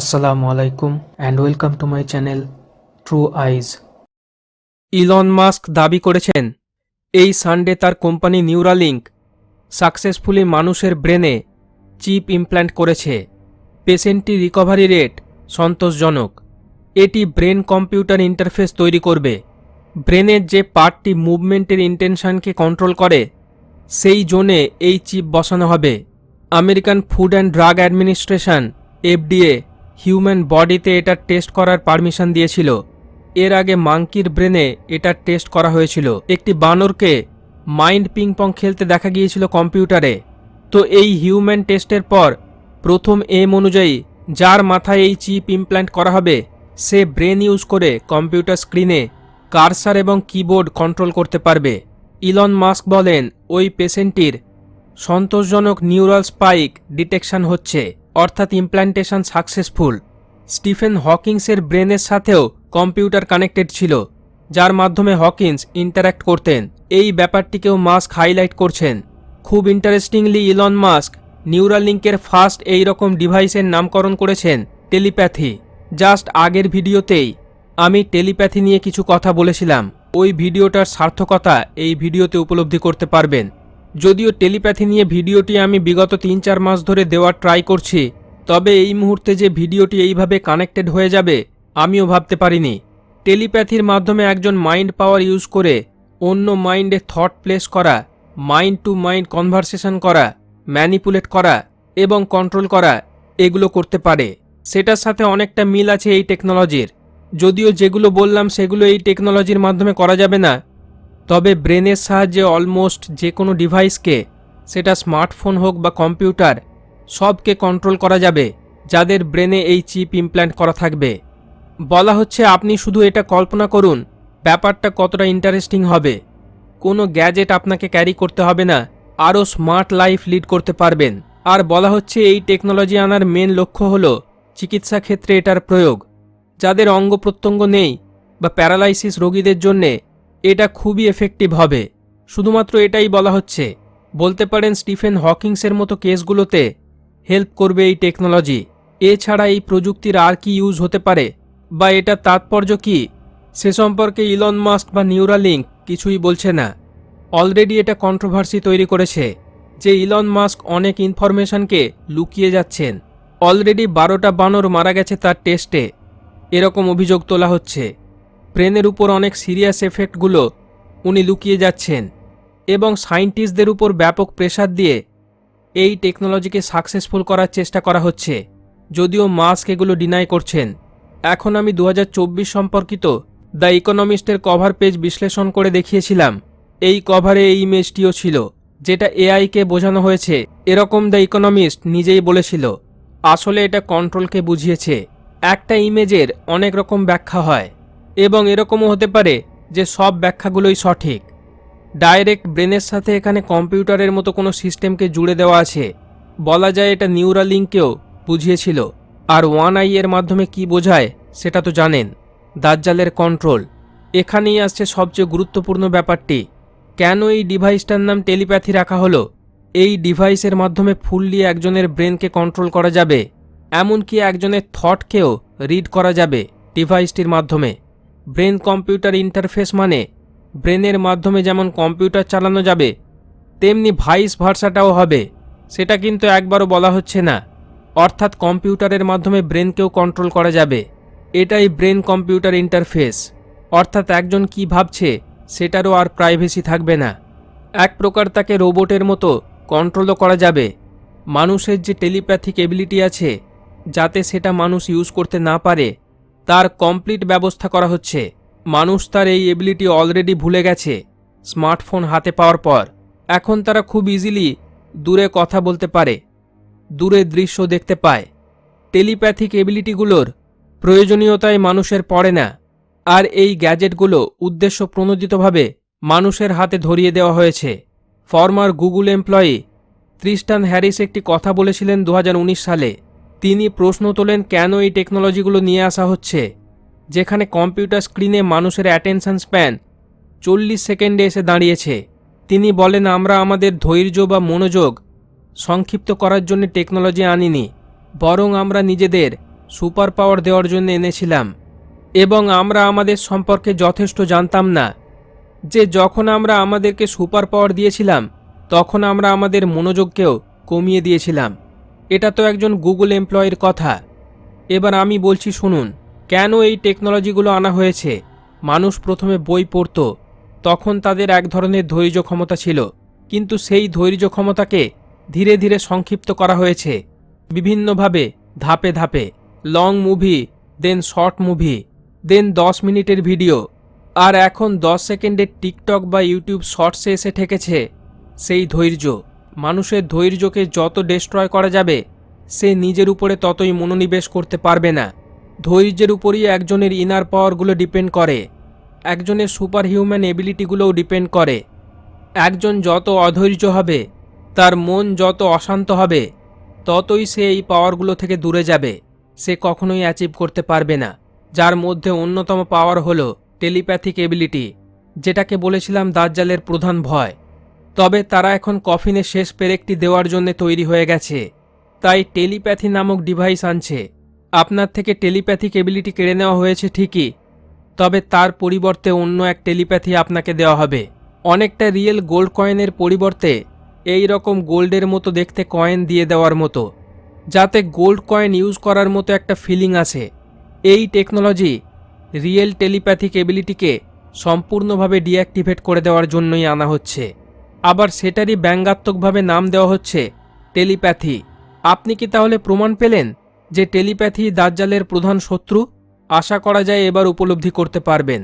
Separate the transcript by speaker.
Speaker 1: Assalamu আলাইকুম and welcome to my channel true eyes
Speaker 2: Elon Musk দাবি করেছেন, এই সানডে তার কোম্পানি নিউরালিঙ্ক সাকসেসফুলি মানুষের ব্রেনে চিপ ইমপ্ল্যান্ট করেছে। পেশেন্টটি রিকভারি রেট সন্তোষজনক। এটি ব্রেন কম্পিউটার ইন্টারফেস তৈরি করবে। ব্রেনের যে পার্টটি মুভমেন্টের ইন্টেনশনকে কন্ট্রোল করে, সেই জোনে এই চিপ বসানো হবে। American food and drug administration FDA human বডিতে এটা টেস্ট করার পারমিশন দিয়েছিল। এর আগে মাঙ্কির ব্রেনে এটা টেস্ট করা হয়েছিল। একটি বানরকে মাইন্ড পিংপং খেলতে দেখা গিয়েছিল কম্পিউটারে। তো এই হিউম্যান টেস্টের পর প্রথম এম অনুযায়ী যার মাথায় এই চিপ ইমপ্ল্যান্ট করা হবে, সে ব্রেন ইউজ করে কম্পিউটার স্ক্রিনে কারসার এবং কিবোর্ড কন্ট্রোল করতে পারবে। ইলন মাস্ক বলেন, ওই পেশেন্টটির সন্তোষজনক নিউরাল স্পাইক ডিটেকশন হচ্ছে। অর্থাৎ ইমপ্ল্যান্টেশন সাকসেসফুল স্টিফেন হকিংসের ব্রেনের সাথেও কম্পিউটার কানেক্টেড ছিল, যার মাধ্যমে হকিন্স ইন্টারাক্ট করতেন। এই ব্যাপারটিকেও মাস্ক হাইলাইট করছেন। খুব ইন্টারেস্টিংলি ইলন মাস্ক নিউরালিঙ্কের ফার্স্ট এই রকম ডিভাইসের নামকরণ করেছেন টেলিপ্যাথি জাস্ট আগের ভিডিওতেই আমি টেলিপ্যাথি নিয়ে কিছু কথা বলেছিলাম। ওই ভিডিওটার সার্থকতা এই ভিডিওতে উপলব্ধি করতে পারবেন। যদিও টেলিপ্যাথি নিয়ে ভিডিওটি আমি বিগত তিন চার মাস ধরে দেওয়ার ট্রাই করছি, তবে এই মুহূর্তে যে ভিডিওটি এইভাবে কানেক্টেড হয়ে যাবে, আমিও ভাবতে পারিনি। টেলিপ্যাথির মাধ্যমে একজন মাইন্ড পাওয়ার ইউজ করে অন্য মাইন্ডে থট প্লেস করা, মাইন্ড টু মাইন্ড কনভারসেশন করা, ম্যানিপুলেট করা এবং কন্ট্রোল করা, এগুলো করতে পারে। সেটার সাথে অনেকটা মিল আছে এই টেকনোলজির। যদিও যেগুলো বললাম সেগুলো এই টেকনোলজির মাধ্যমে করা যাবে না তবে ব্রেনের সাহায্যে অলমোস্ট যে কোনো ডিভাইসকে, সেটা স্মার্টফোন হোক বা কম্পিউটার, সবকে কন্ট্রোল করা যাবে, যাদের ব্রেনে এই চিপ ইমপ্ল্যান্ট করা থাকবে। বলা হচ্ছে আপনি শুধু এটা কল্পনা করুন, ব্যাপারটা কতটা ইন্টারেস্টিং হবে। কোনো গ্যাজেট আপনাকে ক্যারি করতে হবে না, আরও স্মার্ট লাইফ লিড করতে পারবেন। আর বলা হচ্ছে এই টেকনোলজি আনার মেন লক্ষ্য হল চিকিৎসা ক্ষেত্রে এটার প্রয়োগ। যাদের অঙ্গ প্রত্যঙ্গ নেই বা প্যারালাইসিস রোগীদের জন্যে এটা খুবই এফেক্টিভ হবে। শুধুমাত্র এটাই বলা হচ্ছে। বলতে পারেন স্টিফেন হকিংসের মতো কেসগুলোতে হেল্প করবে এই টেকনোলজি। এছাড়া এই প্রযুক্তির আর কি ইউজ হতে পারে? বা এটা তাৎপর্য কি? সে সম্পর্কে ইলন মাস্ক বা নিউরালিঙ্ক কিছুই বলছে না। অলরেডি এটা কন্ট্রোভার্সি তৈরি করেছে যে ইলন মাস্ক অনেক ইনফরমেশনকে লুকিয়ে যাচ্ছেন। অলরেডি বারোটা বানর মারা গেছে তার টেস্টে এরকম অভিযোগ তোলা হচ্ছে। ব্রেনের উপর অনেক সিরিয়াস এফেক্টগুলো উনি লুকিয়ে যাচ্ছেন এবং সায়েন্টিস্টদের উপর ব্যাপক প্রেসার দিয়ে এই টেকনোলজিকে সাকসেসফুল করার চেষ্টা করা হচ্ছে, যদিও মাস্ক এগুলো ডিনাই করছেন। এখন আমি দু হাজার চব্বিশ সম্পর্কিত দ্য ইকোনমিস্টের কভার পেজ বিশ্লেষণ করে দেখিয়েছিলাম। এই কভারে এই ইমেজটিও ছিল, যেটা এআইকে বোঝানো হয়েছে। এরকম দ্য ইকোনমিস্ট নিজেই বলেছিল, আসলে এটা কন্ট্রোলকে বুঝিয়েছে। একটা ইমেজের অনেক রকম ব্যাখ্যা হয়। এবং এরকমও হতে পারে যে সব ব্যাখ্যাগুলোই সঠিক। ডাইরেক্ট ব্রেনের সাথে এখানে কম্পিউটারের মতো কোনো সিস্টেমকে জুড়ে দেওয়া আছে। বলা যায় এটা নিউরালিঙ্ককেও বুঝিয়েছিল। আর ওয়ান আই এর মাধ্যমে কি বোঝায়, সেটা তো জানেন। দাজ্জালের কন্ট্রোল। এখানেই আসছে সবচেয়ে গুরুত্বপূর্ণ ব্যাপারটি। কেন এই ডিভাইসটার নাম টেলিপ্যাথি রাখা হলো? এই ডিভাইসের মাধ্যমে ফুললি একজনের ব্রেনকে কন্ট্রোল করা যাবে। এমনকি একজনের থটকেও রিড করা যাবে ডিভাইসটির মাধ্যমে। ব্রেন কম্পিউটার ইন্টারফেস মানে? ব্রেনের মাধ্যমে যেমন কম্পিউটার চালানো যাবে, তেমনি ভাইস ভার্সাটাও হবে। সেটা কিন্তু একবারও বলা হচ্ছে না। অর্থাৎ কম্পিউটারের মাধ্যমে ব্রেনকেও কন্ট্রোল করা যাবে। এটাই ব্রেন কম্পিউটার ইন্টারফেস। অর্থাৎ একজন কি ভাবছে, সেটারও আর প্রাইভেসি থাকবে না। এক প্রকার তাকে রোবটের মতো কন্ট্রোলও করা যাবে। মানুষের যে টেলিপ্যাথিক এবিলিটি আছে, যাতে সেটা মানুষ ইউজ করতে না পারে তার কমপ্লিট ব্যবস্থা করা হচ্ছে। মানুষ তার এই এবিলিটি অলরেডি ভুলে গেছে স্মার্টফোন হাতে পাওয়ার পর। এখন তারা খুব ইজিলি দূরে কথা বলতে পারে, দূরে দৃশ্য দেখতে পায়। টেলিপ্যাথিক এবিলিটিগুলোর প্রয়োজনীয়তায় মানুষের পড়ে না। আর এই গ্যাজেটগুলো উদ্দেশ্য প্রণোদিতভাবে মানুষের হাতে ধরিয়ে দেওয়া হয়েছে। Former Google employee Tristan Harris একটি কথা বলেছিলেন দু হাজার উনিশ সালে। তিনি প্রশ্ন তোলেন, কেন এই টেকনোলজিগুলো নিয়ে আসা হচ্ছে? যেখানে কম্পিউটার স্ক্রিনে মানুষের অ্যাটেনশন স্প্যান চল্লিশ সেকেন্ডে এসে দাঁড়িয়েছে। তিনি বলেন, আমরা আমাদের ধৈর্য বা মনোযোগ সংক্ষিপ্ত করার জন্য টেকনোলজি আনিনি, বরং আমরা নিজেদের সুপার পাওয়ার দেওয়ার জন্য এনেছিলাম। এবং আমরা আমাদের সম্পর্কে যথেষ্ট জানতাম না। যে যখন আমরা আমাদেরকে সুপার পাওয়ার দিয়েছিলাম, তখন আমরা আমাদের মনোযোগকেও কমিয়ে দিয়েছিলাম। এটা তো একজন গুগল এমপ্লয়ের কথা। এবার আমি বলছি, শুনুন, কেন এই টেকনোলজিগুলো আনা হয়েছে? মানুষ প্রথমে বই পড়তো, তখন তাদের এক ধরনের ধৈর্য ক্ষমতা ছিল, কিন্তু সেই ধৈর্য ক্ষমতাকে ধীরে ধীরে সংক্ষিপ্ত করা হয়েছে। বিভিন্নভাবে, ধাপে ধাপে long movie then short movie then দশ মিনিটের ভিডিও আর এখন দশ সেকেন্ডের টিকটক বা ইউটিউব শর্টসে এসে ঠেকেছে সেই ধৈর্য। মানুষের ধৈর্যকে যত ডিস্ট্রয় করা যাবে, সে নিজের উপরে ততই মনোনিবেশ করতে পারবে না। ধৈর্যের উপরই একজনের ইনার পাওয়ারগুলো ডিপেন্ড করে, একজনের সুপার হিউম্যান এবিলিটিগুলোও ডিপেন্ড করে। একজন যত অধৈর্য হবে, তার মন যত অশান্ত হবে, ততই সে এই পাওয়ারগুলো থেকে দূরে যাবে, সে কখনোই অ্যাচিভ করতে পারবে না। যার মধ্যে অন্যতম পাওয়ার হলো টেলিপ্যাথিক এবিলিটি যেটাকে বলেছিলাম দাজ্জালের প্রধান ভয়। তবে তারা এখন কফিনের শেষ পেরেকটি দেওয়ার জন্য তৈরি হয়ে গেছে। তাই টেলিপ্যাথি নামক ডিভাইস আনছে। আপনার থেকে টেলিপ্যাথিক এবিলিটি কেড়ে নেওয়া হয়েছে ঠিকই, তবে তার পরিবর্তে অন্য এক টেলিপ্যাথি আপনাকে দেওয়া হবে। অনেকটা রিয়েল গোল্ড কয়েনের পরিবর্তে এই রকম গোল্ডের মতো দেখতে কয়েন দিয়ে দেওয়ার মতো, যাতে গোল্ড কয়েন ইউজ করার মতো একটা ফিলিং আছে। এই টেকনোলজি রিয়েল টেলিপ্যাথিক এবিলিটিকে সম্পূর্ণভাবে ডিঅ্যাক্টিভেট করে দেওয়ার জন্যই আনা হচ্ছে। আবার সেটারই ব্যঙ্গাত্মকভাবে নাম দেওয়া হচ্ছে টেলিপ্যাথি। আপনি কি তাহলে প্রমাণ পেলেন যে টেলিপ্যাথি দাজ্জালের প্রধান শত্রু? আশা করা যায় এবার উপলব্ধি করতে পারবেন।